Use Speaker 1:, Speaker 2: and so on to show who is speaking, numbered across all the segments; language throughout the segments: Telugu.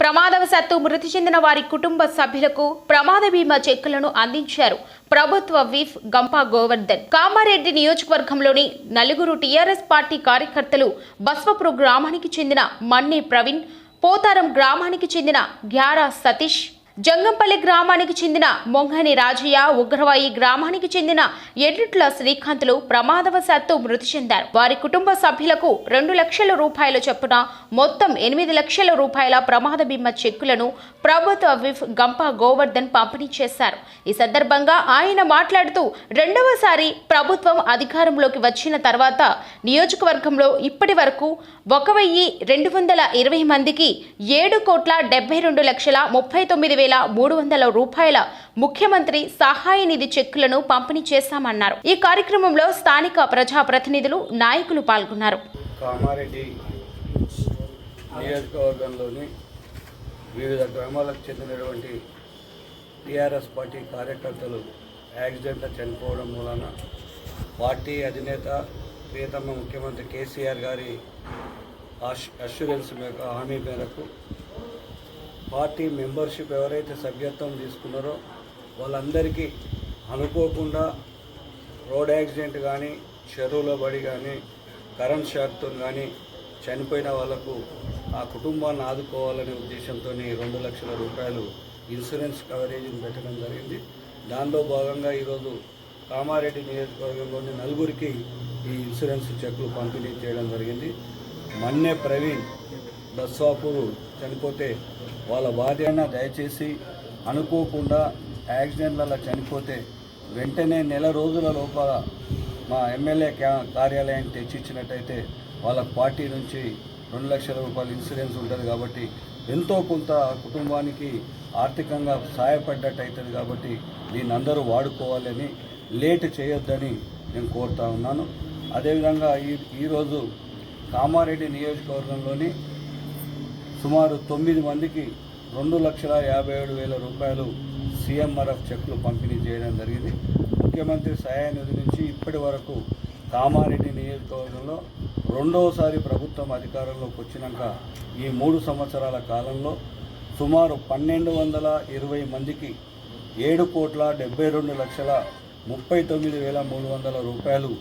Speaker 1: ప్రమాదవశాత్తు మృతి చెందిన వారి కుటుంబ సభ్యులకు ప్రమాద బీమా చెక్కులను అందించారు ప్రభుత్వ విఫ్ గంపా గోవర్ధన్. కామారెడ్డి నియోజకవర్గంలోని నలుగురు టీఆర్ఎస్ పార్టీ కార్యకర్తలు బస్వపురు గ్రామానికి చెందిన మన్నే ప్రవీణ్ పోతారం గ్రామానికి చెందిన గ్యారా సతీష్ జంగంపల్లి గ్రామానికి చెందిన మొంగని రాజయ్య ఉగ్రవాయి గ్రామానికి చెందిన ఎడ్లుట్ల శ్రీకాంత్లు ప్రమాదవశాత్తు మృతి చెందారు. వారి కుటుంబ సభ్యులకు రెండు లక్షల రూపాయల చొప్పున మొత్తం ఎనిమిది లక్షల రూపాయల ప్రమాద బీమా చెక్కులను ప్రభుత్వ విఫ్ గంప గోవర్ధన్ పంపిణీ చేశారు. ఈ సందర్భంగా ఆయన మాట్లాడుతూ రెండవసారి ప్రభుత్వం అధికారంలోకి వచ్చిన తర్వాత నియోజకవర్గంలో ఇప్పటి వరకు ఒక వెయ్యి రెండు వందల ఇరవై మందికి ఏడు కోట్ల డెబ్బై రెండు లక్షల ముప్పై తొమ్మిది వేల మూడు వందల రూపాయల ముఖ్యమంత్రి సహాయ నిధి చెక్కులను పంపిణీ చేశామన్నారు. ఈ కార్యక్రమంలో స్థానిక ప్రజాప్రతినిధులు నాయకులు పాల్గొన్నారు.
Speaker 2: కామారెడ్డి నియోజకవర్గంలోని వివిధ గ్రామాలకు చెందినటువంటి టీఆర్ఎస్ పార్టీ కార్యకర్తలు యాక్సిడెంట్లో చనిపోవడం మూలన పార్టీ అధినేత ప్రియతమ ముఖ్యమంత్రి కేసీఆర్ గారి అష్యూరెన్స్ మేరకు హామీ మేరకు పార్టీ మెంబర్షిప్ ఎవరైతే సభ్యత్వం తీసుకున్నారో వాళ్ళందరికీ అనుకోకుండా రోడ్ యాక్సిడెంట్ కానీ చెరువులో పడి కానీ కరెంట్ షాక్తో కానీ చనిపోయిన వాళ్ళకు ఆ కుటుంబాన్ని ఆదుకోవాలనే ఉద్దేశంతో రెండు లక్షల రూపాయలు ఇన్సూరెన్స్ కవరేజీని పెట్టడం జరిగింది. దానిలో భాగంగా ఈరోజు కామారెడ్డి నియోజకవర్గంలోని నలుగురికి ఈ ఇన్సూరెన్స్ చెక్లు పంపిణీ చేయడం జరిగింది. మన్నే ప్రవీణ్ బస్వాపూరు చనిపోతే వాళ్ళ భార్య దయచేసి అనుకోకుండా యాక్సిడెంట్లలో చనిపోతే వెంటనే నెల రోజుల లోపల మా ఎమ్మెల్యే క్యా- కార్యాలయాన్ని తెచ్చిచ్చినట్టయితే వాళ్ళ పార్టీ నుంచి రెండు లక్షల రూపాయల ఇన్సూరెన్స్ ఉంటుంది కాబట్టి ఎంతో కొంత కుటుంబానికి ఆర్థికంగా సహాయపడ్డట్టు అవుతుంది కాబట్టి దీన్ని అందరూ వాడుకోవాలని లేట్ చేయొద్దని నేను కోరుతా ఉన్నాను. అదేవిధంగా ఈ ఈరోజు కామారెడ్డి నియోజకవర్గంలోని సుమారు తొమ్మిది మందికి రెండు లక్షల యాభై ఏడు వేల రూపాయలు సీఎంఆర్ఎఫ్ చెక్లు పంపిణీ చేయడం జరిగింది. ముఖ్యమంత్రి సహాయ నిధి నుంచి ఇప్పటి వరకు కామారెడ్డి నియోజకవర్గంలో రెండవసారి ప్రభుత్వం అధికారంలోకి వచ్చినాక ఈ మూడు సంవత్సరాల కాలంలో సుమారు పన్నెండు వందల ఇరవై మందికి ఏడు కోట్ల డెబ్బై రెండు లక్షల ముప్పై తొమ్మిది వేల మూడు వందల రూపాయలు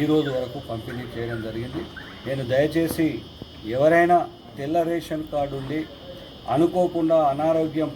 Speaker 2: ఈరోజు వరకు పంపిణీ చేయడం జరిగింది. నేను దయచేసి ఎవరైనా తెల్ల రేషన్ కార్డు ఉండి అనుకోకుండా అనారోగ్యం